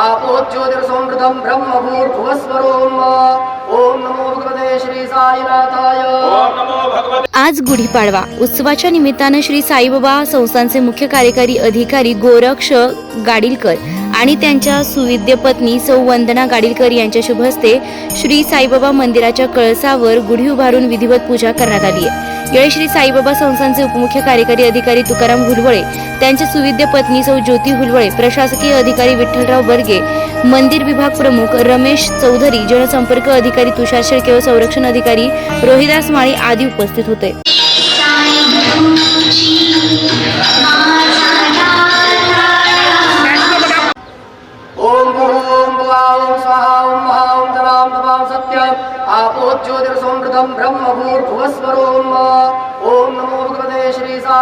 आपो ज्योतिर्संवृतम आज गुढीपाडवा. उत्सवाच्या निमित्तानं श्री साईबाबा संस्थांचे मुख्य कार्यकारी अधिकारी गोरक्ष गाडीलकर आणि त्यांच्या सुविद्य पत्नी सौ वंदना गाडीलकर यांच्या शुभ हस्ते श्री साईबाबा मंदिराच्या कळसावर गुढी उभारून विधिवत पूजा करण्यात आली आहे. यावेळी श्री साईबाबा संस्थांचे उपमुख्य कार्यकारी अधिकारी तुकाराम हुलवळे त्यांच्या सुविद्य पत्नी सौ ज्योती हुलवळे प्रशासकीय अधिकारी विठ्ठलराव बर्गे मंदिर विभाग प्रमुख रमेश चौधरी जनसंपर्क अधिकारी तुषार शेळके व संरक्षण अधिकारी रोहिदास माळी आदी उपस्थित होते. ओम ओम